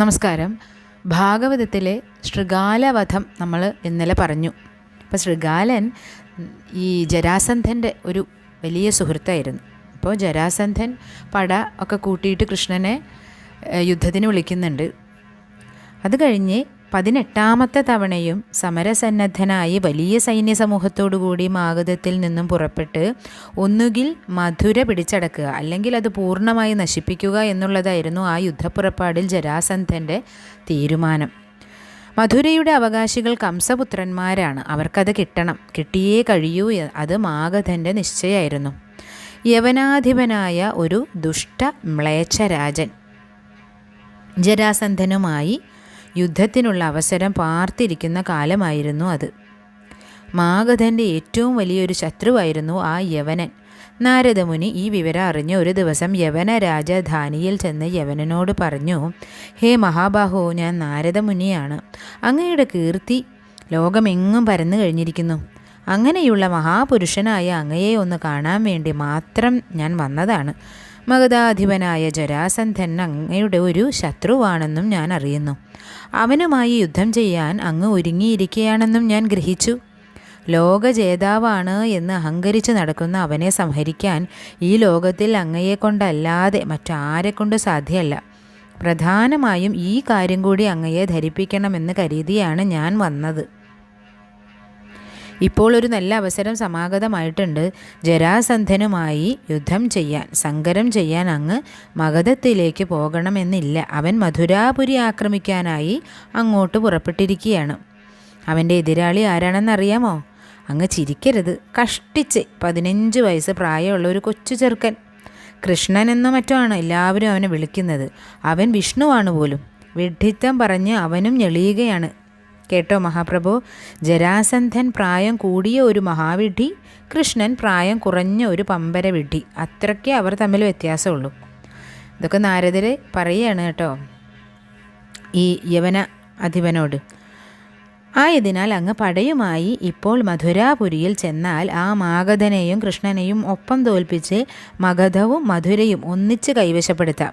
നമസ്കാരം. ഭാഗവതത്തിലെ ശൃഗാലവധം നമ്മൾ ഇന്നലെ പറഞ്ഞു. അപ്പോൾ ശൃഗാലൻ ഈ ജരാസന്ധന്റെ ഒരു വലിയ സുഹൃത്തായിരുന്നു. അപ്പോൾ ജരാസന്ധൻ പട ഒക്കെ കൂട്ടിയിട്ട് കൃഷ്ണനെ യുദ്ധത്തിന് വിളിക്കുന്നുണ്ട്. അത് കഴിഞ്ഞ് പതിനെട്ടാമത്തെ തവണയും സമരസന്നദ്ധനായി വലിയ സൈന്യ സമൂഹത്തോടുകൂടി മാഗധത്തിൽ നിന്നും പുറപ്പെട്ട് ഒന്നുകിൽ മധുര പിടിച്ചടക്കുക അല്ലെങ്കിൽ അത് പൂർണമായി നശിപ്പിക്കുക എന്നുള്ളതായിരുന്നു ആ യുദ്ധപ്പുറപ്പാടിൽ ജരാസന്ധന്റെ തീരുമാനം. മധുരയുടെ അവകാശികൾ കംസപുത്രന്മാരാണ്. അവർക്കത് കിട്ടണം. കിട്ടിയേ കഴിയൂ. അത് മാഗധന്റെ നിശ്ചയമായിരുന്നു യവനാധിപനായ ഒരു ദുഷ്ട മ്ലേച്ഛരാജൻ ജരാസന്ധനുമായി യുദ്ധത്തിനുള്ള അവസരം പാർത്തിരിക്കുന്ന കാലമായിരുന്നു അത്. മാഗധന്റെ ഏറ്റവും വലിയൊരു ശത്രുവായിരുന്നു ആ യവനൻ. നാരദമുനി ഈ വിവരം അറിഞ്ഞ് ഒരു ദിവസം യവന രാജധാനിയിൽ ചെന്ന് യവനനോട് പറഞ്ഞു ഹേ മഹാബാഹോ ഞാൻ നാരദമുനിയാണ്. അങ്ങയുടെ കീർത്തി ലോകമെങ്ങും പരന്നു കഴിഞ്ഞിരിക്കുന്നു. അങ്ങനെയുള്ള മഹാപുരുഷനായ അങ്ങയെ ഒന്ന് കാണാൻ വേണ്ടി മാത്രം ഞാൻ വന്നതാണ്. മഗധാധിപനായ ജരാസന്ധൻ അങ്ങയുടെ ഒരു ശത്രുവാണെന്നും ഞാൻ അറിയുന്നു. അവനുമായി യുദ്ധം ചെയ്യാൻ അങ്ങ് ഒരുങ്ങിയിരിക്കുകയാണെന്നും ഞാൻ ഗ്രഹിച്ചു. ലോകജേതാവാണ് എന്ന് അഹങ്കരിച്ച് നടക്കുന്ന അവനെ സംഹരിക്കാൻ ഈ ലോകത്തിൽ അങ്ങയെ കൊണ്ടല്ലാതെ മറ്റാരെ കൊണ്ട് സാധ്യമല്ല പ്രധാനമായും ഈ കാര്യം കൂടി അങ്ങയെ ധരിപ്പിക്കണമെന്ന് കരുതിയാണ് ഞാൻ വന്നത്. ഇപ്പോൾ ഒരു നല്ല അവസരം സമാഗതമായിട്ടുണ്ട്. ജരാസന്ധനുമായി യുദ്ധം ചെയ്യാൻ സങ്കരം ചെയ്യാൻ അങ്ങ് മഗധത്തിലേക്ക് പോകണമെന്നില്ല. അവൻ മധുരാപുരി ആക്രമിക്കാനായി അങ്ങോട്ട് പുറപ്പെട്ടിരിക്കുകയാണ്. അവന്റെ എതിരാളി ആരാണെന്നറിയാമോ? അങ്ങ് ചിരിക്കരുത്. കഷ്ടിച്ച് പതിനഞ്ച് വയസ്സ് പ്രായമുള്ള ഒരു കൊച്ചു ചെറുക്കൻ. കൃഷ്ണൻ എന്നോ മറ്റോ ആണ് എല്ലാവരും അവനെ വിളിക്കുന്നത്. അവൻ വിഷ്ണുവാണ് പോലും. വിഡ്ഢിത്തം പറഞ്ഞ് അവനും ഞെളിയുകയാണ്. കേട്ടോ മഹാപ്രഭു. ജരാസന്ധൻ പ്രായം കൂടിയ ഒരു മഹാവിഡ്ഢി കൃഷ്ണൻ പ്രായം കുറഞ്ഞ ഒരു പമ്പര വിഡ്ഢി അത്രയ്ക്കേ അവർ തമ്മിൽ വ്യത്യാസമുള്ളൂ. ഇതൊക്കെ നാരദർ പറയുകയാണ് കേട്ടോ ഈ യവന അധിപനോട്. ആയതിനാൽ അങ്ങ് പടയുമായി ഇപ്പോൾ മധുരാപുരിയിൽ ചെന്നാൽ ആ മാഗധനെയും കൃഷ്ണനെയും ഒപ്പം തോൽപ്പിച്ച് മഗധവും മധുരയും ഒന്നിച്ച് കൈവശപ്പെടുത്താം.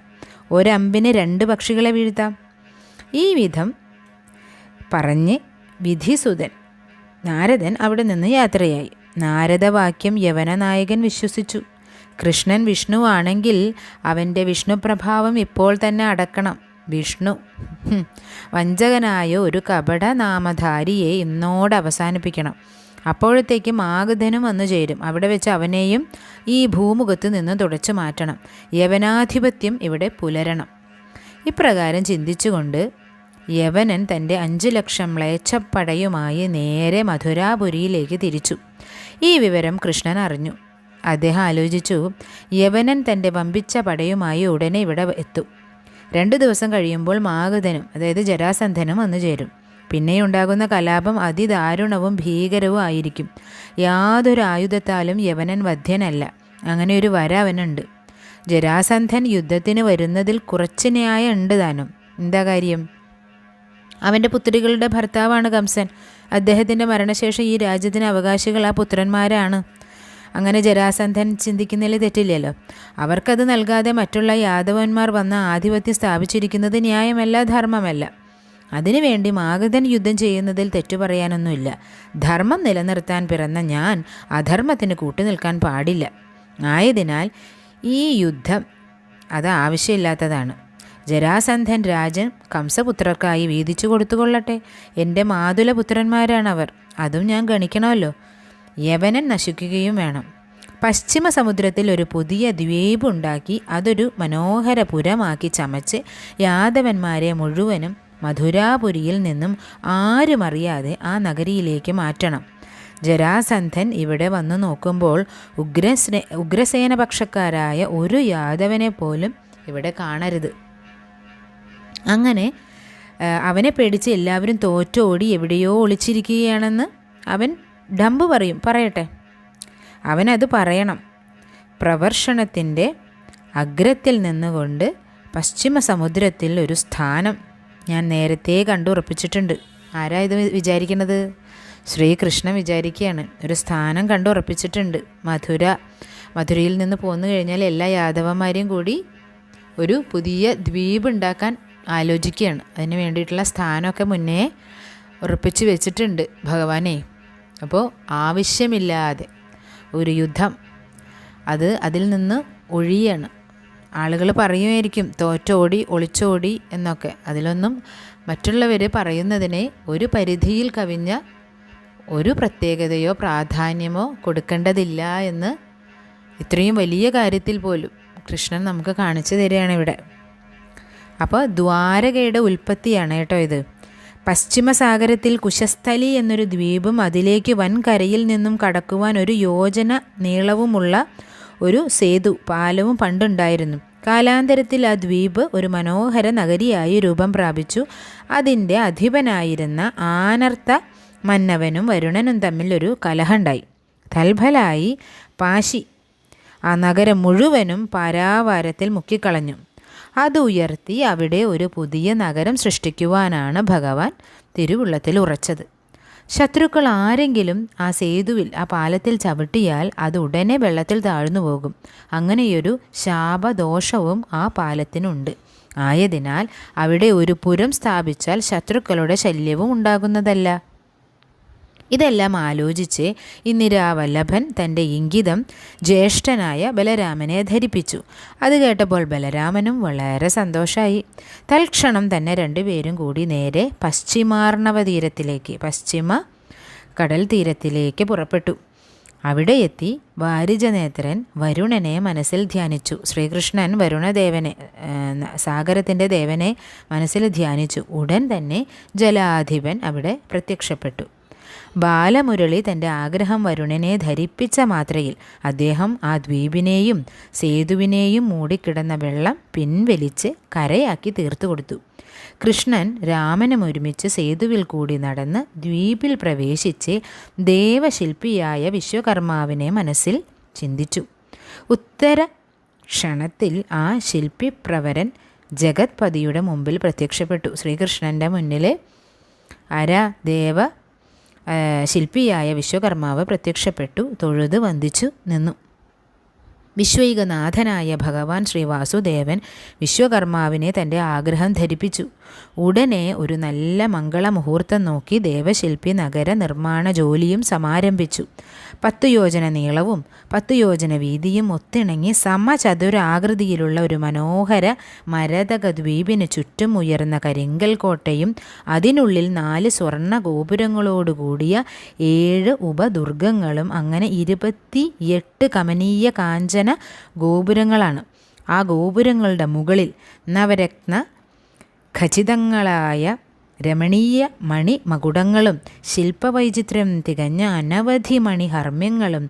ഒരമ്പിന് രണ്ട് പക്ഷികളെ വീഴ്ത്താം. ഈ വിധം പറഞ്ഞ് വിധിസുതൻ. നാരദൻ അവിടെ നിന്ന് യാത്രയായി. നാരദവാക്യം യവനനായകൻ വിശ്വസിച്ചു. കൃഷ്ണൻ വിഷ്ണുവാണെങ്കിൽ അവന്റെ വിഷ്ണുപ്രഭാവം ഇപ്പോൾ തന്നെ അടക്കണം. വിഷ്ണു. വഞ്ചകനായ ഒരു കപട നാമധാരിയെ ഇന്നോട് അവസാനിപ്പിക്കണം. അപ്പോഴത്തേക്ക് മാഗധനും വന്നു ചേരും. അവിടെ വെച്ച് അവനെയും ഈ ഭൂമുഖത്ത് നിന്ന് തുടച്ചു മാറ്റണം. യവനാധിപത്യം ഇവിടെ പുലരണം. ഇപ്രകാരം ചിന്തിച്ചുകൊണ്ട് യവനൻ തന്റെ അഞ്ചു ലക്ഷം മ്ലേച്ഛപ്പടയുമായി നേരെ മധുരാപുരിയിലേക്ക് തിരിച്ചു. ഈ വിവരം കൃഷ്ണൻ അറിഞ്ഞു. അദ്ദേഹം ആലോചിച്ചു യവനൻ തന്റെ വമ്പിച്ച പടയുമായി ഉടനെ ഇവിടെ എത്തും. രണ്ടു ദിവസം കഴിയുമ്പോൾ മാഗധനും അതായത് ജരാസന്ധനും വന്നു ചേരും. പിന്നെയുണ്ടാകുന്ന കലാപം അതിദാരുണവും ഭീകരവും ആയിരിക്കും. യാതൊരു ആയുധത്താലും യവനൻ വധ്യനല്ല. അങ്ങനെ ഒരു വര അവനുണ്ട്. ജരാസന്ധൻ യുദ്ധത്തിന് വരുന്നതിൽ കുറച്ച് ന്യായം ഉണ്ട് താനും. എന്താ കാര്യം? അവന്റെ പുത്രികളുടെ ഭർത്താവാണ് കംസൻ. അദ്ദേഹത്തിന്റെ മരണശേഷം ഈ രാജ്യത്തിന് അവകാശികൾ ആ പുത്രന്മാരാണ്. അങ്ങനെ ജരാസന്ധൻ ചിന്തിക്കുന്നതിൽ തെറ്റില്ലല്ലോ. അവർക്കത് നൽകാതെ മറ്റുള്ള യാദവന്മാർ വന്ന ആധിപത്യം സ്ഥാപിച്ചിരിക്കുന്നത് ന്യായമല്ല ധർമ്മമല്ല. അതിനുവേണ്ടി മാഗധൻ യുദ്ധം ചെയ്യുന്നതിൽ തെറ്റു പറയാനൊന്നുമില്ല. ധർമ്മം നിലനിർത്താൻ പിറന്ന ഞാൻ അധർമ്മത്തിന് കൂട്ടുനിൽക്കാൻ പാടില്ല. ആയതിനാൽ ഈ യുദ്ധം അത് ആവശ്യമില്ലാത്തതാണ്. ജരാസന്ധൻ രാജൻ കംസപുത്രർക്കായി വീതിച്ചു കൊടുത്തുകൊള്ളട്ടെ. എന്റെ മാതുലപുത്രന്മാരാണവർ. അതും ഞാൻ ഗണിക്കണമല്ലോ. യവനൻ നശിക്കുകയും വേണം. പശ്ചിമ സമുദ്രത്തിൽ ഒരു പുതിയ ദ്വീപ് ഉണ്ടാക്കി അതൊരു മനോഹര പുരമാക്കി ചമച്ച് യാദവന്മാരെ മുഴുവനും മധുരാപുരിയിൽ നിന്നും ആരും അറിയാതെ ആ നഗരിയിലേക്ക് മാറ്റണം. ജരാസന്ധൻ ഇവിടെ വന്നു നോക്കുമ്പോൾ ഉഗ്രസ്നേ ഉഗ്രസേനപക്ഷക്കാരായ ഒരു യാദവനെ പോലും ഇവിടെ കാണരുത്. അങ്ങനെ അവനെ പേടിച്ച് എല്ലാവരും തോറ്റോടി എവിടെയോ ഒളിച്ചിരിക്കുകയാണെന്ന് അവൻ ഡമ്പ് പറയും. പറയട്ടെ. അവനത് പറയണം. പ്രവർഷണത്തിന്റെ അഗ്രത്തിൽ നിന്നുകൊണ്ട് പശ്ചിമ സമുദ്രത്തിൽ ഒരു സ്ഥാനം ഞാൻ നേരത്തെ കണ്ടുറപ്പിച്ചിട്ടുണ്ട് ആരാ ഇത് വിചാരിക്കുന്നത്? ശ്രീകൃഷ്ണൻ വിചാരിക്കുകയാണ്. ഒരു സ്ഥാനം കണ്ടുറപ്പിച്ചിട്ടുണ്ട് മധുര മധുരയിൽ നിന്ന് പോന്നു കഴിഞ്ഞാൽ എല്ലാ യാദവന്മാരെയും കൂടി ഒരു പുതിയ ദ്വീപ് ഉണ്ടാക്കാൻ ആലോചിക്കുകയാണ്. അതിന് വേണ്ടിയിട്ടുള്ള സ്ഥാനമൊക്കെ മുന്നേ ഉറപ്പിച്ച് വെച്ചിട്ടുണ്ട് ഭഗവാനെ. അപ്പോൾ ആവശ്യമില്ലാതെ ഒരു യുദ്ധം അത് അതിൽ നിന്ന് ഒഴിയാണ്. ആളുകൾ പറയുമായിരിക്കും തോറ്റോടി ഒളിച്ചോടി എന്നൊക്കെ. അതിലൊന്നും മറ്റുള്ളവർ പറയുന്നതിനെ ഒരു പരിധിയിൽ കവിഞ്ഞ ഒരു പ്രത്യേകതയോ പ്രാധാന്യമോ കൊടുക്കേണ്ടതില്ല എന്ന് ഇത്രയും വലിയ കാര്യത്തിൽ പോലും കൃഷ്ണൻ നമുക്ക് കാണിച്ചു തരികയാണ് ഇവിടെ. അപ്പോൾ ദ്വാരകയുടെ ഉൽപ്പത്തിയാണ് കേട്ടോ ഇത്. പശ്ചിമസാഗരത്തിൽ കുശസ്ഥലി എന്നൊരു ദ്വീപും അതിലേക്ക് വൻകരയിൽ നിന്നും കടക്കുവാൻ ഒരു യോജന നീളവുമുള്ള ഒരു സേതു പാലവും പണ്ടുണ്ടായിരുന്നു. കാലാന്തരത്തിൽ ആ ദ്വീപ് ഒരു മനോഹര നഗരിയായി രൂപം പ്രാപിച്ചു. അതിന്റെ അധിപനായിരുന്ന ആനർത്ത മന്നവനും വരുണനും തമ്മിൽ ഒരു കലഹമുണ്ടായി. തൽഫലായി പാശി ആ നഗരം മുഴുവനും പാരാവാരത്തിൽ മുക്കിക്കളഞ്ഞു. അത് ഉയർത്തി അവിടെ ഒരു പുതിയ നഗരം സൃഷ്ടിക്കുവാനാണ് ഭഗവാൻ തിരുവുള്ളത്തിൽ ഉറച്ചത്. ശത്രുക്കൾ ആരെങ്കിലും ആ സേതുവിൽ ആ പാലത്തിൽ ചവിട്ടിയാൽ അത് ഉടനെ വെള്ളത്തിൽ താഴ്ന്നു പോകും. അങ്ങനെയൊരു ശാപദോഷവും ആ പാലത്തിനുണ്ട്. ആയതിനാൽ അവിടെ ഒരു പുരം സ്ഥാപിച്ചാൽ ശത്രുക്കളുടെ ശല്യവും ഉണ്ടാകുന്നതല്ല. ഇതെല്ലാം ആലോചിച്ച് ഇന്ദിരാവല്ലഭൻ തന്റെ ഇംഗിതം ജ്യേഷ്ഠനായ ബലരാമനെ ധരിപ്പിച്ചു. അത് കേട്ടപ്പോൾ ബലരാമനും വളരെ സന്തോഷമായി തൽക്ഷണം തന്നെ രണ്ടുപേരും കൂടി നേരെ പശ്ചിമാർണവ തീരത്തിലേക്ക് പശ്ചിമ കടൽ തീരത്തിലേക്ക് പുറപ്പെട്ടു. അവിടെ എത്തി വാരിജനേത്രൻ വരുണനെ മനസ്സിൽ ധ്യാനിച്ചു. ശ്രീകൃഷ്ണൻ വരുണദേവനെ സാഗരത്തിന്റെ ദേവനെ മനസ്സിൽ ധ്യാനിച്ചു. ഉടൻ തന്നെ ജലാധിപൻ അവിടെ പ്രത്യക്ഷപ്പെട്ടു. ബാലമുരളി തന്റെ ആഗ്രഹം വരുണനെ ധരിപ്പിച്ച മാത്രയിൽ അദ്ദേഹം ആ ദ്വീപിനെയും സേതുവിനെയും മൂടിക്കിടന്ന വെള്ളം പിൻവലിച്ച് കരയാക്കി തീർത്തു കൊടുത്തു. കൃഷ്ണൻ രാമനും ഒരുമിച്ച് സേതുവിൽ കൂടി നടന്ന് ദ്വീപിൽ പ്രവേശിച്ച് ദേവശില്പിയായ വിശ്വകർമാവിനെ മനസ്സിൽ ചിന്തിച്ചു. ഉത്തര ക്ഷണത്തിൽ ആ ശില്പിപ്രവരൻ ജഗത്പതിയുടെ മുമ്പിൽ പ്രത്യക്ഷപ്പെട്ടു. ശ്രീകൃഷ്ണന്റെ മുന്നിൽ അര ദേവ ശില്പിയായ വിശ്വകർമാവ് പ്രത്യക്ഷപ്പെട്ടു തൊഴുത് വന്ദിച്ചു നിന്നു. വിശ്വൈകനാഥനായ ഭഗവാൻ ശ്രീ വാസുദേവൻ വിശ്വകർമാവിനെ തന്റെ ആഗ്രഹം ധരിപ്പിച്ചു. ഉടനെ ഒരു നല്ല മംഗളമുഹൂർത്തം നോക്കി ദേവശില്പി നഗര നിർമ്മാണ ജോലിയും സമാരംഭിച്ചു. പത്തു യോജന നീളവും പത്തു യോജന വീതിയും ഒത്തിണങ്ങി സമചതുരാകൃതിയിലുള്ള ഒരു മനോഹര മരതക ദ്വീപിന് ചുറ്റും ഉയർന്ന കരിങ്കൽ കോട്ടയും അതിനുള്ളിൽ നാല് സ്വർണ ഗോപുരങ്ങളോടുകൂടിയ ഏഴ് ഉപദുർഗങ്ങളും അങ്ങനെ ഇരുപത്തി എട്ട് കമനീയ കാഞ്ചന ഗോപുരങ്ങളാണ്. ആ ഗോപുരങ്ങളുടെ മുകളിൽ നവരത്ന ഖചിതങ്ങളായ രമണീയ മണിമകുടങ്ങളും ശില്പവൈചിത്രം തികഞ്ഞ അനവധി മണിഹർമ്മ്യങ്ങളും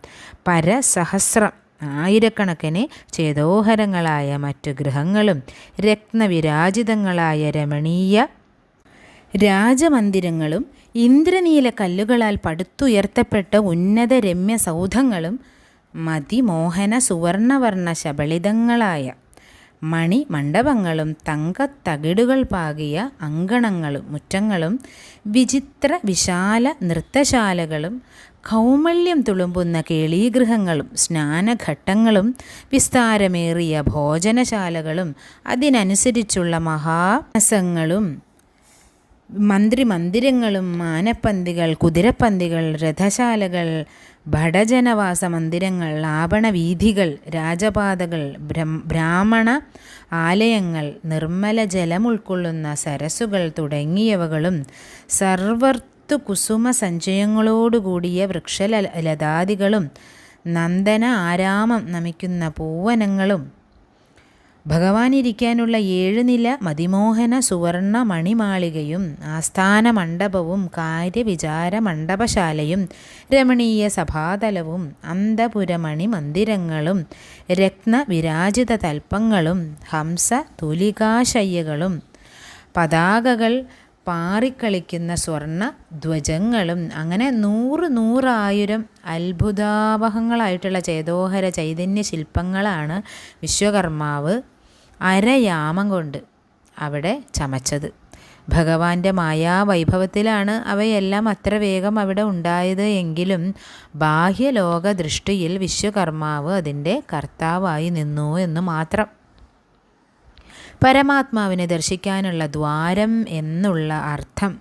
പരസഹസ്രം ആയിരക്കണക്കിന് ചേതോഹരങ്ങളായ മറ്റു ഗ്രഹങ്ങളും രത്നവിരാജിതങ്ങളായ രമണീയ രാജമന്ദിരങ്ങളും ഇന്ദ്രനീല കല്ലുകളാൽ പടുത്തുയർത്തപ്പെട്ട ഉന്നത രമ്യ സൗധങ്ങളും മതിമോഹന സുവർണവർണ ശബളിതങ്ങളായ മണി മണ്ഡപങ്ങളും തങ്കത്തകിടുകൾ പാകിയ അങ്കണങ്ങളും മുറ്റങ്ങളും വിചിത്ര വിശാല നൃത്തശാലകളും കൗമല്യം തുളുമ്പുന്ന കേളീഗൃഹങ്ങളും സ്നാനഘട്ടങ്ങളും വിസ്താരമേറിയ ഭോജനശാലകളും അതിനനുസരിച്ചുള്ള മഹാസങ്ങളും മന്ത്രിമന്ദിരങ്ങളും മാനപ്പന്തികൾ കുതിരപ്പന്തികൾ രഥശാലകൾ ഭടജനവാസ മന്ദിരങ്ങൾ ആപണവീഥികൾ രാജപാതകൾ ബ്രാഹ്മണ ആലയങ്ങൾ നിർമ്മല ജലം ഉൾക്കൊള്ളുന്ന സരസുകൾ തുടങ്ങിയവകളും സർവർത്ത് കുസുമ സഞ്ചയങ്ങളോടുകൂടിയ വൃക്ഷലതാദികളും നന്ദന ആരാമം നമിക്കുന്ന പൂവനങ്ങളും ഭഗവാനിരിക്കാനുള്ള ഏഴ് നില മതിമോഹന സുവർണ മണിമാളികയും ആസ്ഥാന മണ്ഡപവും കാര്യവിചാര മണ്ഡപശാലയും രമണീയ സഭാതലവും അന്തപുരമണി മന്ദിരങ്ങളും രത്നവിരാജിത തൽപ്പങ്ങളും ഹംസ തുലികാശയ്യകളും പതാകകൾ പാറിക്കളിക്കുന്ന സ്വർണ ധ്വജങ്ങളും അങ്ങനെ നൂറ് നൂറായിരം അത്ഭുതാവഹങ്ങളായിട്ടുള്ള ചേതോഹര ചൈതന്യ ശില്പങ്ങളാണ് വിശ്വകർമാവ് അരയാമം കൊണ്ട് അവിടെ ചമച്ചത്. ഭഗവാന്റെ മായാവൈഭവത്തിലാണ് അവയെല്ലാം അത്ര വേഗം അവിടെ ഉണ്ടായത് എങ്കിലും ബാഹ്യലോക ദൃഷ്ടിയിൽ വിശ്വകർമാവ് അതിന്റെ കർത്താവായി നിന്നു എന്ന് മാത്രം. പരമാത്മാവിനെ ദർശിക്കാനുള്ള ദ്വാരം എന്നുള്ള അർത്ഥം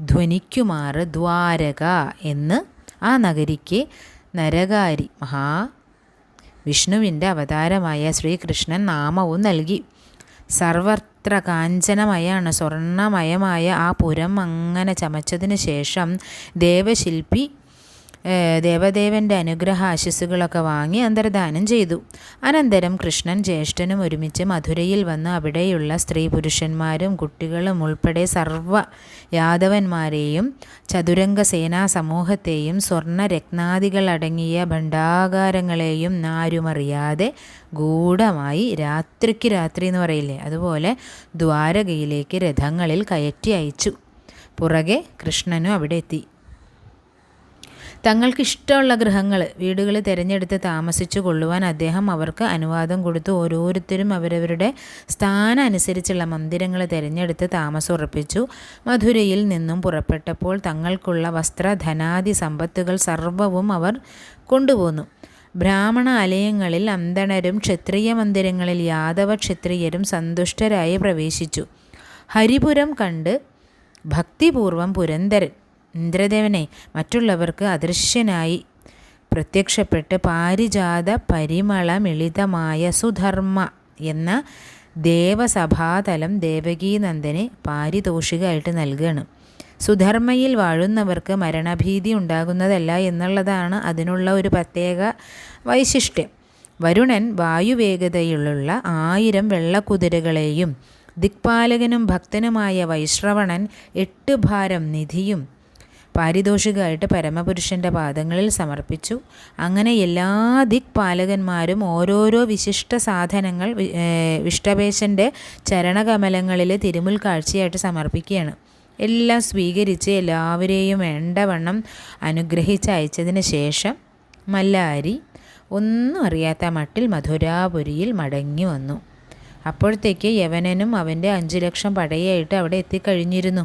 ധ്വനിക്കുമാറ് ദ്വാരക എന്ന് ആ നഗരിക്ക് നരകാരി മഹാ വിഷ്ണുവിന്റെ അവതാരമായ ശ്രീകൃഷ്ണൻ നാമവും നൽകി. സർവത്ര കാഞ്ചനമയാണ് സ്വർണമയമായ ആ പുരം അങ്ങനെ ചമച്ചതിന് ശേഷം ദേവശില്പി ദേവദേവന്റെ അനുഗ്രഹ ആശിസുകളൊക്കെ വാങ്ങി അന്തർദാനം ചെയ്തു. അനന്തരം കൃഷ്ണൻ ജ്യേഷ്ഠനും ഒരുമിച്ച് മധുരയിൽ വന്ന് അവിടെയുള്ള സ്ത്രീ പുരുഷന്മാരും കുട്ടികളും ഉൾപ്പെടെ സർവ യാദവന്മാരെയും ചതുരംഗ സേനാ സമൂഹത്തെയും സ്വർണ രത്നാദികളടങ്ങിയ ഭണ്ഡാകാരങ്ങളെയും ആരുമറിയാതെ ഗൂഢമായി രാത്രിക്ക് രാത്രി എന്ന് പറയില്ലേ അതുപോലെ ദ്വാരകയിലേക്ക് രഥങ്ങളിൽ കയറ്റി അയച്ചു. പുറകെ കൃഷ്ണനും അവിടെ എത്തി തങ്ങൾക്ക് ഇഷ്ടമുള്ള ഗൃഹങ്ങൾ വീടുകൾ തിരഞ്ഞെടുത്ത് താമസിച്ചു കൊള്ളുവാൻ അദ്ദേഹം അവർക്ക് അനുവാദം കൊടുത്തു. ഓരോരുത്തരും അവരവരുടെ സ്ഥാനം അനുസരിച്ചുള്ള മന്ദിരങ്ങൾ തിരഞ്ഞെടുത്ത് താമസം ഉറപ്പിച്ചു മധുരയിൽ നിന്നും പുറപ്പെട്ടപ്പോൾ തങ്ങൾക്കുള്ള വസ്ത്രധനാദി സമ്പത്തുകൾ സർവവും അവർ കൊണ്ടുപോന്നു. ബ്രാഹ്മണ ആലയങ്ങളിൽ അന്തണരും ക്ഷത്രിയ മന്ദിരങ്ങളിൽ യാദവ ക്ഷത്രിയരും സന്തുഷ്ടരായി പ്രവേശിച്ചു. ഹരിപുരം കണ്ട് ഭക്തിപൂർവം പുരന്തരൻ ഇന്ദ്രദേവനെ മറ്റുള്ളവർക്ക് അദൃശ്യനായി പ്രത്യക്ഷപ്പെട്ട് പാരിജാത പരിമളമിളിതമായ സുധർമ്മ എന്ന ദേവസഭാതലം ദേവകീനന്ദനെ പാരിതോഷികമായിട്ട് നൽകുകയാണ് സുധർമ്മയിൽ വാഴുന്നവർക്ക് മരണഭീതി ഉണ്ടാകുന്നതല്ല എന്നുള്ളതാണ് അതിനുള്ള ഒരു പ്രത്യേക വൈശിഷ്ട്യം. വരുണൻ വായുവേഗതയിലുള്ള ആയിരം വെള്ളക്കുതിരകളെയും ദിക്പാലകനും ഭക്തനുമായ വൈശ്രവണൻ എട്ട് ഭാരം നിധിയും പാരിതോഷികമായിട്ട് പരമപുരുഷന്റെ പാദങ്ങളിൽ സമർപ്പിച്ചു. അങ്ങനെ എല്ലാ ദിക്പാലകന്മാരും ഓരോരോ വിശിഷ്ട സാധനങ്ങൾ വിഷ്ടപേശന്റെ ചരണകമലങ്ങളിൽ തിരുമുൽ കാഴ്ചയായിട്ട് സമർപ്പിക്കുകയാണ്. എല്ലാം സ്വീകരിച്ച് എല്ലാവരെയും വേണ്ടവണ്ണം അനുഗ്രഹിച്ച് അയച്ചതിന് ശേഷം മല്ലാരി ഒന്നും അറിയാത്ത മട്ടിൽ മധുരാപുരിയിൽ മടങ്ങി വന്നു. അപ്പോഴത്തേക്ക് യവനനും അവന്റെ അഞ്ചു ലക്ഷം പടയായിട്ട് അവിടെ എത്തിക്കഴിഞ്ഞിരുന്നു.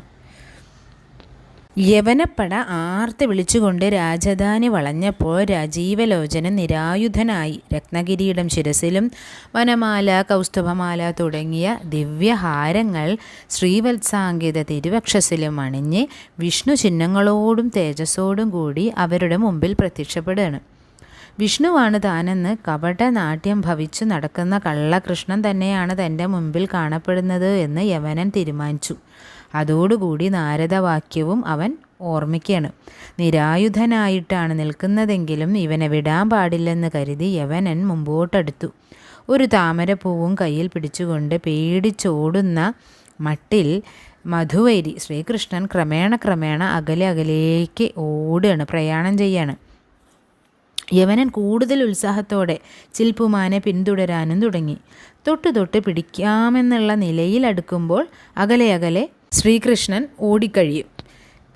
യവനപ്പട ആർത്ത് വിളിച്ചുകൊണ്ട് രാജധാനി വളഞ്ഞപ്പോൾ രാജീവലോചനൻ നിരായുധനായി. രത്നകിരീടം ശിരസിലും വനമാല കൗസ്തുഭമാല തുടങ്ങിയ ദിവ്യഹാരങ്ങൾ ശ്രീവത്സാങ്കിത തിരുവക്ഷസിലും അണിഞ്ഞ് വിഷ്ണു ചിഹ്നങ്ങളോടും തേജസ്സോടും കൂടി അവരുടെ മുമ്പിൽ പ്രത്യക്ഷപ്പെടുകയാണ്. വിഷ്ണുവാണ് താനെന്ന് കപടനാട്യം ഭവിച്ചു നടക്കുന്ന കള്ളകൃഷ്ണൻ തന്നെയാണ് തന്റെ മുമ്പിൽ കാണപ്പെടുന്നത് എന്ന് യവനൻ തീരുമാനിച്ചു. അതോടുകൂടി നാരദവാക്യവും അവൻ ഓർമ്മിക്കുകയാണ്. നിരായുധനായിട്ടാണ് നിൽക്കുന്നതെങ്കിലും ഇവനെ വിടാൻ പാടില്ലെന്ന് കരുതി യവനൻ മുമ്പോട്ടടുത്തു. ഒരു താമരപ്പൂവും കയ്യിൽ പിടിച്ചുകൊണ്ട് പേടിച്ചോടുന്ന മട്ടിൽ മധുവൈരി ശ്രീകൃഷ്ണൻ ക്രമേണ ക്രമേണ അകലെ അകലേക്ക് ഓടുകയാണ് പ്രയാണം ചെയ്യാണ്. യവനൻ കൂടുതൽ ഉത്സാഹത്തോടെ ചിൽപ്പുമാനെ പിന്തുടരാനും തുടങ്ങി. തൊട്ട് തൊട്ട് പിടിക്കാമെന്നുള്ള നിലയിൽ അടുക്കുമ്പോൾ അകലെ അകലെ ശ്രീകൃഷ്ണൻ ഓടിക്കഴിയും.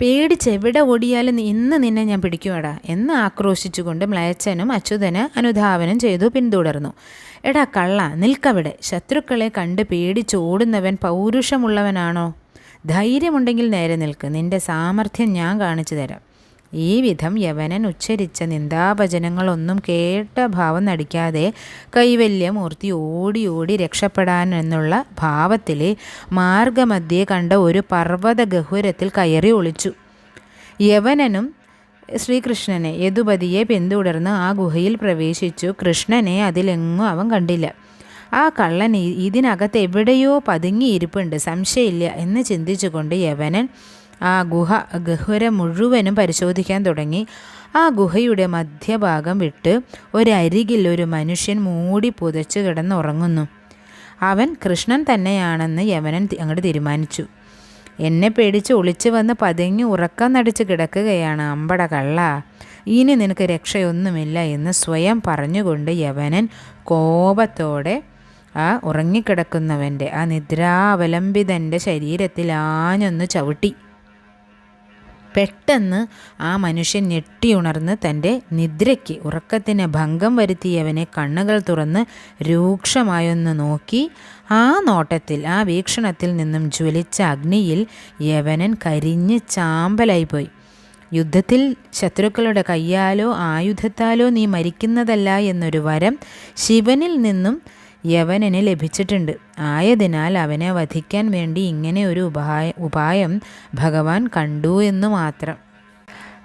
പേടിച്ചെവിടെ ഓടിയാലും ഇന്ന് നിന്നെ ഞാൻ പിടിക്കുവാടാ എന്ന് ആക്രോശിച്ചുകൊണ്ട് മ്ലയച്ചനും അച്യുതന് അനുധാവനം ചെയ്തു പിന്തുടർന്നു. എടാ കള്ള നിൽക്കവിടെ. ശത്രുക്കളെ കണ്ട് പേടിച്ചോടുന്നവൻ പൗരുഷമുള്ളവനാണോ? ധൈര്യമുണ്ടെങ്കിൽ നേരെ നിൽക്ക്. നിന്റെ സാമർഥ്യം ഞാൻ കാണിച്ചു തരാം. ഈ വിധം യവനൻ ഉച്ചരിച്ച നിന്ദാഭജനങ്ങളൊന്നും കേട്ട ഭാവം നടിക്കാതെ കൈവല്യമൂർത്തി ഓടി ഓടി രക്ഷപ്പെടാൻ എന്നുള്ള ഭാവത്തിൽ മാർഗമധ്യേ കണ്ട ഒരു പർവത ഗഹുരത്തിൽ കയറി ഒളിച്ചു. യവനനും ശ്രീകൃഷ്ണനെ യദുപതിയെ പിന്തുടർന്ന് ആ ഗുഹയിൽ പ്രവേശിച്ചു. കൃഷ്ണനെ അതിലെങ്ങും അവൻ കണ്ടില്ല. ആ കള്ളൻ ഇതിനകത്ത് എവിടെയോ പതുങ്ങിയിരിപ്പുണ്ട്. സംശയമില്ല എന്ന് ചിന്തിച്ചുകൊണ്ട് യവനൻ ആ ഗുഹ ഗഹുര മുഴുവനും പരിശോധിക്കാൻ തുടങ്ങി. ആ ഗുഹയുടെ മധ്യഭാഗം വിട്ട് ഒരരികിൽ ഒരു മനുഷ്യൻ മൂടി പുതച്ച് കിടന്നുറങ്ങുന്നു. അവൻ കൃഷ്ണൻ തന്നെയാണെന്ന് യവനൻ അങ്ങോട്ട് തീരുമാനിച്ചു. എന്നെ പേടിച്ച് ഒളിച്ചു വന്ന് പതുങ്ങി ഉറക്കം നടിച്ച് കിടക്കുകയാണ് അമ്പട കള്ള. ഇനി നിനക്ക് രക്ഷയൊന്നുമില്ല എന്ന് സ്വയം പറഞ്ഞുകൊണ്ട് യവനൻ കോപത്തോടെ ആ ഉറങ്ങിക്കിടക്കുന്നവന്റെ ആ നിദ്രാവലംബിതന്റെ ശരീരത്തിൽ ആഞ്ഞൊന്ന് ചവിട്ടി. പെട്ടെന്ന് ആ മനുഷ്യൻ ഞെട്ടിയുണർന്ന് തന്റെ നിദ്രയ്ക്ക് ഉറക്കത്തിന് ഭംഗം വരുത്തിയവനെ കണ്ണുകൾ തുറന്ന് രൂക്ഷമായൊന്ന് നോക്കി. ആ നോട്ടത്തിൽ ആ വീക്ഷണത്തിൽ നിന്നും ജ്വലിച്ച അഗ്നിയിൽ യവനൻ കരിഞ്ഞ് ചാമ്പലായിപ്പോയി. യുദ്ധത്തിൽ ശത്രുക്കളുടെ കയ്യാലോ ആയുധത്താലോ നീ മരിക്കുന്നതല്ല എന്നൊരു വരം ശിവനിൽ നിന്നും യവനന് ലഭിച്ചിട്ടുണ്ട്. ആയതിനാൽ അവനെ വധിക്കാൻ വേണ്ടി ഇങ്ങനെ ഒരു ഉപായ ഉപായം ഭഗവാൻ കണ്ടു എന്ന് മാത്രം.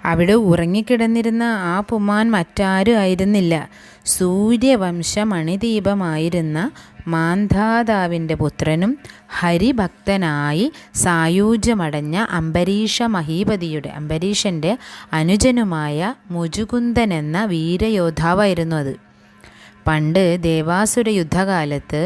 അവിടെ ഉറങ്ങിക്കിടന്നിരുന്ന ആ പുമാൻ മറ്റാരും ആയിരുന്നില്ല. സൂര്യവംശ മണിദീപമായിരുന്ന മാന്ധാതാവിന്റെ പുത്രനും ഹരിഭക്തനായി സായൂജ്യമടഞ്ഞ അംബരീഷ മഹീപതിയുടെ അംബരീഷന്റെ അനുജനുമായ മുജുകുന്ദൻ എന്ന വീരയോദ്ധാവായിരുന്നു അത്. പണ്ട് ദേവാസുര യുദ്ധകാലത്ത്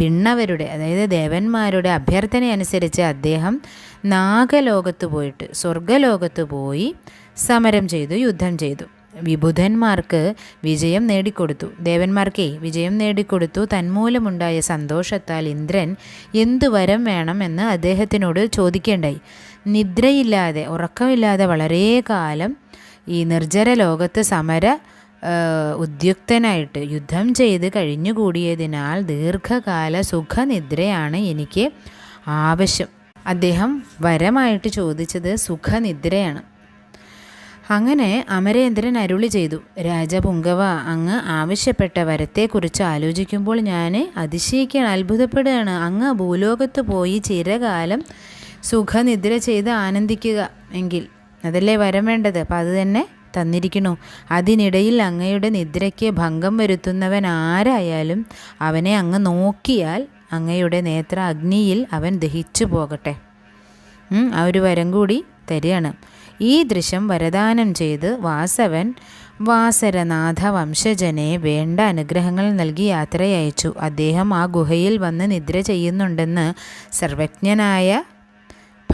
വിണ്ണവരുടെ അതായത് ദേവന്മാരുടെ അഭ്യർത്ഥന അനുസരിച്ച് അദ്ദേഹം നാഗലോകത്ത് പോയിട്ട് സ്വർഗലോകത്ത് പോയി സമരം ചെയ്തു യുദ്ധം ചെയ്തു. വിബുധന്മാർക്ക് വിജയം നേടിക്കൊടുത്തു. ദേവന്മാർക്കേ വിജയം നേടിക്കൊടുത്തു. തന്മൂലമുണ്ടായ സന്തോഷത്താൽ ഇന്ദ്രൻ എന്തു വരം വേണം വേണമെന്ന് അദ്ദേഹത്തിനോട് ചോദിക്കേണ്ടായി. നിദ്രയില്ലാതെ ഉറക്കമില്ലാതെ വളരെ കാലം ഈ നിർജര ലോകത്ത് സമര ഉദ്യുക്തനായിട്ട് യുദ്ധം ചെയ്ത് കഴിഞ്ഞുകൂടിയതിനാൽ ദീർഘകാല സുഖനിദ്രയാണ് എനിക്ക് ആവശ്യം. അദ്ദേഹം വരമായിട്ട് ചോദിച്ചത് സുഖനിദ്രയാണ്. അങ്ങനെ അമരേന്ദ്രൻ അരുളി ചെയ്തു രാജപുങ്കവ അങ്ങ് ആവശ്യപ്പെട്ട വരത്തെക്കുറിച്ച് ആലോചിക്കുമ്പോൾ ഞാൻ അതിശയിക്കാൻ അത്ഭുതപ്പെടുകയാണ്. അങ്ങ് ഭൂലോകത്ത് പോയി ചിരകാലം സുഖനിദ്ര ചെയ്ത് ആനന്ദിക്കുക എങ്കിൽ അതല്ലേ വരം വേണ്ടത്? അപ്പം അത് തന്നെ തന്നിരിക്കുന്നു. അതിനിടയിൽ അങ്ങയുടെ നിദ്രയ്ക്ക് ഭംഗം വരുത്തുന്നവൻ ആരായാലും അവനെ അങ്ങ് നോക്കിയാൽ അങ്ങയുടെ നേത്ര അഗ്നിയിൽ അവൻ ദഹിച്ചു പോകട്ടെ. ആ ഒരു വരം കൂടി തരികയാണ്. ഈ ദൃശ്യം വരദാനം ചെയ്ത് വാസവൻ വാസരനാഥ വംശജനെ വേണ്ട അനുഗ്രഹങ്ങൾ നൽകി യാത്രയയച്ചു. അദ്ദേഹം ആ ഗുഹയിൽ വന്ന് നിദ്ര ചെയ്യുന്നുണ്ടെന്ന് സർവജ്ഞനായ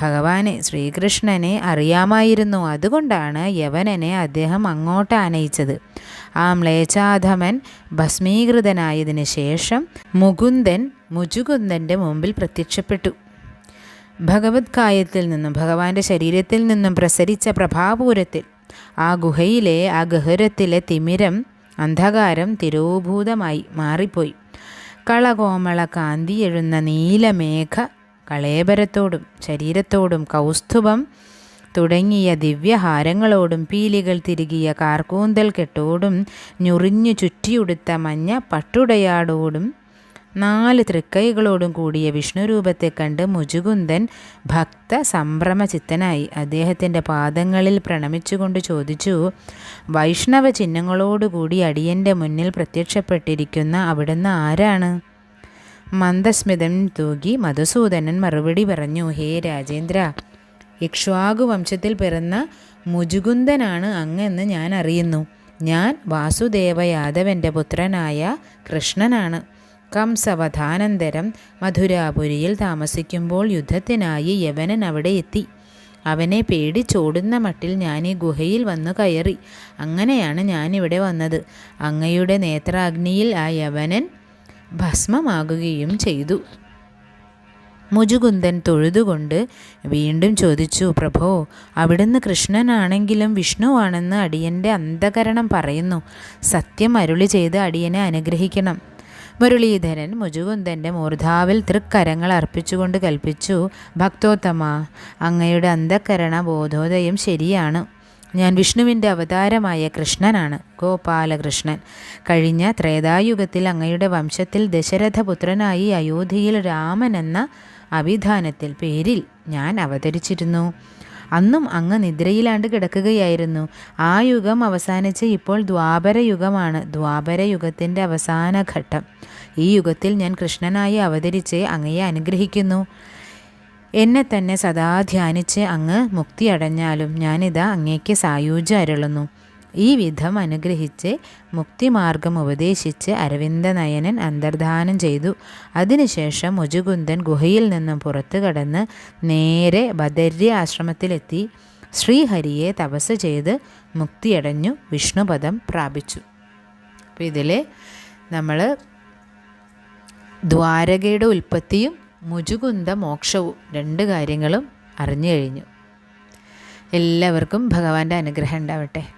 ഭഗവാനെ ശ്രീകൃഷ്ണനെ അറിയാമായിരുന്നു. അതുകൊണ്ടാണ് യവനനെ അദ്ദേഹം അങ്ങോട്ട് ആനയിച്ചത്. ആ മ്ലേച്ഛാധമൻ ഭസ്മീകൃതനായതിനു ശേഷം മുകുന്ദൻ മുജുകുന്ദന്റെ മുമ്പിൽ പ്രത്യക്ഷപ്പെട്ടു. ഭഗവത് കായത്തിൽ നിന്നും ഭഗവാന്റെ ശരീരത്തിൽ നിന്നും പ്രസരിച്ച പ്രഭാപൂരത്തിൽ ആ ഗുഹയിലെ ആ ഗഹുരത്തിലെ തിമിരം അന്ധകാരം തിരോഭൂതമായി മാറിപ്പോയി. കളകോമള കാന്തി എഴുന്ന നീലമേഘ കളേബരത്തോടും ശരീരത്തോടും കൗസ്തുഭം തുടങ്ങിയ ദിവ്യഹാരങ്ങളോടും പീലികൾ തിരുകിയ കാർക്കൂന്തൽ കെട്ടോടും ഞുറിഞ്ഞു ചുറ്റിയുടുത്ത മഞ്ഞ പട്ടുടയാടോടും നാല് തൃക്കൈകളോടും കൂടിയ വിഷ്ണുരൂപത്തെ കണ്ട് മുജുകുന്ദൻ ഭക്ത സംഭ്രമചിത്തനായി അദ്ദേഹത്തിന്റെ പാദങ്ങളിൽ പ്രണമിച്ചുകൊണ്ട് ചോദിച്ചു വൈഷ്ണവ ചിഹ്നങ്ങളോടുകൂടി അടിയന്റെ മുന്നിൽ പ്രത്യക്ഷപ്പെട്ടിരിക്കുന്ന അവിടുന്ന് ആരാണ്? മന്ദസ്മിതം തൂകി മധുസൂദനൻ മറുപടി പറഞ്ഞു ഹേ രാജേന്ദ്ര ഇക്ഷ്വാകു വംശത്തിൽ പിറന്ന മുജുകുന്ദനാണ് അങ്ങെന്ന് ഞാൻ അറിയുന്നു. ഞാൻ വാസുദേവ യാദവന്റെ പുത്രനായ കൃഷ്ണനാണ്. കംസവധാനന്തരം മധുരാപുരിയിൽ താമസിക്കുമ്പോൾ യുദ്ധത്തിനായി യവനൻ അവിടെ എത്തി. അവനെ പേടിച്ചോടുന്ന മട്ടിൽ ഞാൻ ഈ ഗുഹയിൽ വന്നു കയറി. അങ്ങനെയാണ് ഞാനിവിടെ വന്നത്. അങ്ങയുടെ നേത്രാഗ്നിയിൽ ആ യവനൻ ഭസ്മമാകുകയും ചെയ്തു. മുജുകുന്ദൻ തൊഴുതുകൊണ്ട് വീണ്ടും ചോദിച്ചു പ്രഭോ അവിടുന്ന് കൃഷ്ണനാണെങ്കിലും വിഷ്ണുവാണെന്ന് അടിയന്റെ അന്ധകരണം പറയുന്നു. സത്യം അരുളി ചെയ്ത് അടിയനെ അനുഗ്രഹിക്കണം. മുരളീധരൻ മുജുകുന്ദന്റെ മൂർധാവിൽ തൃക്കരങ്ങൾ അർപ്പിച്ചുകൊണ്ട് കൽപ്പിച്ചു ഭക്തോത്തമ അങ്ങയുടെ അന്ധകരണ ബോധോദയം ശരിയാണ്. ഞാൻ വിഷ്ണുവിന്റെ അവതാരമായ കൃഷ്ണനാണ് ഗോപാലകൃഷ്ണൻ. കഴിഞ്ഞ ത്രേതായുഗത്തിൽ അങ്ങയുടെ വംശത്തിൽ ദശരഥപുത്രനായി അയോധ്യയിൽ രാമൻ എന്ന അഭിധാനത്തിൽ പേരിൽ ഞാൻ അവതരിച്ചിരുന്നു. അന്നും അങ്ങ് നിദ്രയിലാണ്ട് കിടക്കുകയായിരുന്നു. ആ യുഗം അവസാനിച്ച് ഇപ്പോൾ ദ്വാപരയുഗമാണ് ദ്വാപരയുഗത്തിന്റെ അവസാന ഘട്ടം ഈ യുഗത്തിൽ ഞാൻ കൃഷ്ണനായി അവതരിച്ച് അങ്ങയെ അനുഗ്രഹിക്കുന്നു. എന്നെ തന്നെ സദാ ധ്യാനിച്ച് അങ്ങ് മുക്തി അടഞ്ഞാലും ഞാനിതാ അങ്ങേക്ക് സായൂജ്യ അരുളുന്നു. ഈ വിധം അനുഗ്രഹിച്ച് മുക്തിമാർഗം ഉപദേശിച്ച് അരവിന്ദനയനൻ അന്തർധാനം ചെയ്തു. അതിനുശേഷം മുജുകുന്ദൻ ഗുഹയിൽ നിന്നും പുറത്തു കടന്ന് നേരെ ബദര്യ ആശ്രമത്തിലെത്തി ശ്രീഹരിയെ തപസ് ചെയ്ത് മുക്തിയടഞ്ഞു വിഷ്ണുപദം പ്രാപിച്ചു. അപ്പോൾ ഇതിൽ നമ്മൾ ദ്വാരകയുടെ ഉൽപ്പത്തിയും മുജുകുന്ദ മോക്ഷവും രണ്ട് കാര്യങ്ങളും അറിഞ്ഞു കഴിഞ്ഞു. എല്ലാവർക്കും ഭഗവാന്റെ അനുഗ്രഹം ഉണ്ടാവട്ടെ.